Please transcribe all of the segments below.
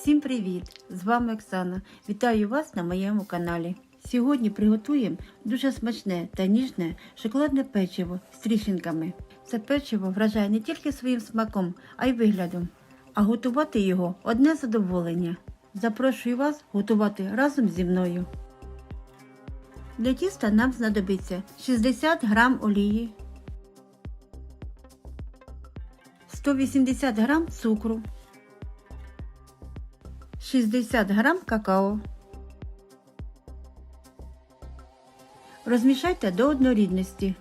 Всім привіт! З вами Оксана. Вітаю вас на моєму каналі. Сьогодні приготуємо дуже смачне та ніжне шоколадне печиво з тріщинками. Це печиво вражає не тільки своїм смаком, а й виглядом. А готувати його одне задоволення. Запрошую вас готувати разом зі мною. Для тіста нам знадобиться 60 г олії, 180 г цукру, 60 грам какао. Розмішайте до однорідності.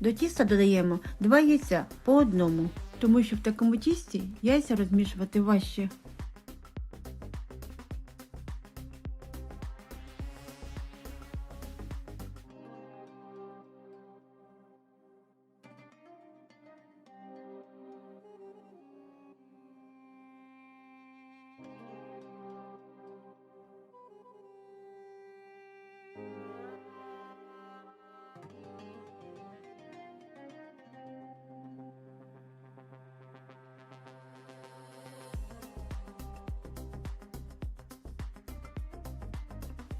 До тіста додаємо 2 яйця по одному, тому що в такому тісті яйця розмішувати важче.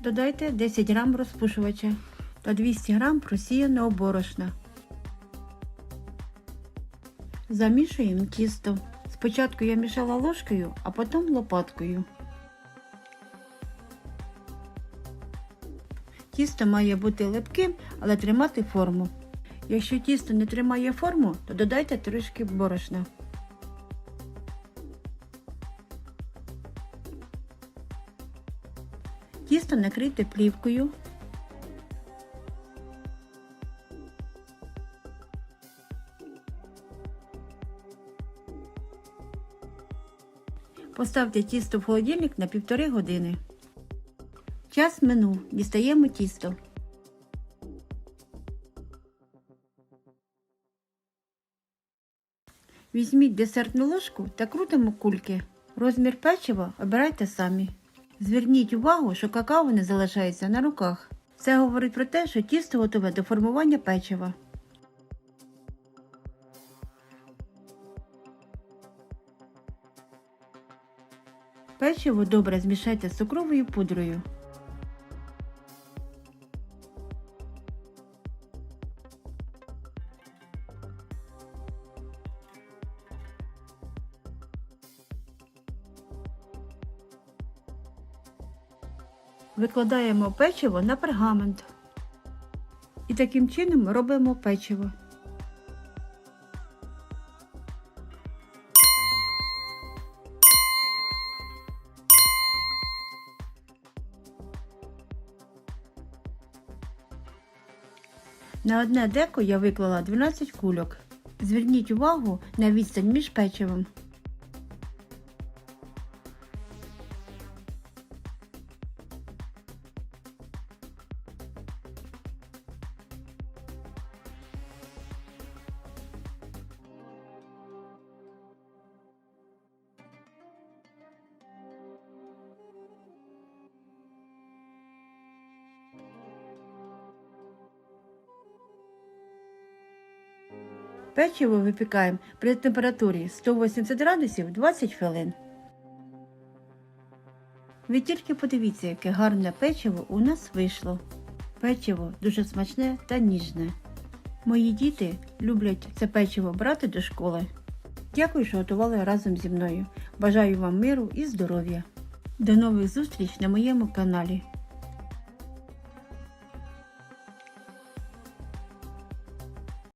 Додайте 10 грам розпушувача та 200 грам просіяного борошна. Замішуємо тісто. Спочатку я мішала ложкою, а потім лопаткою. Тісто має бути липким, але тримати форму. Якщо тісто не тримає форму, то додайте трішки борошна. Тісто накрийте плівкою. Поставте тісто в холодильник на півтори години. Час минув. Дістаємо тісто. Візьміть десертну ложку та крутимо кульки. Розмір печива обирайте самі. Зверніть увагу, що какао не залишається на руках. Це говорить про те, що тісто готове до формування печива. Печиво добре змішайте з цукровою пудрою. Викладаємо печиво на пергамент. І таким чином робимо печиво. На одне деко я виклала 12 кульок. Зверніть увагу на відстань між печивом. Печиво випікаємо при температурі 180 градусів 20 хвилин. Ви тільки подивіться, яке гарне печиво у нас вийшло. Печиво дуже смачне та ніжне. Мої діти люблять це печиво брати до школи. Дякую, що готували разом зі мною. Бажаю вам миру і здоров'я. До нових зустріч на моєму каналі.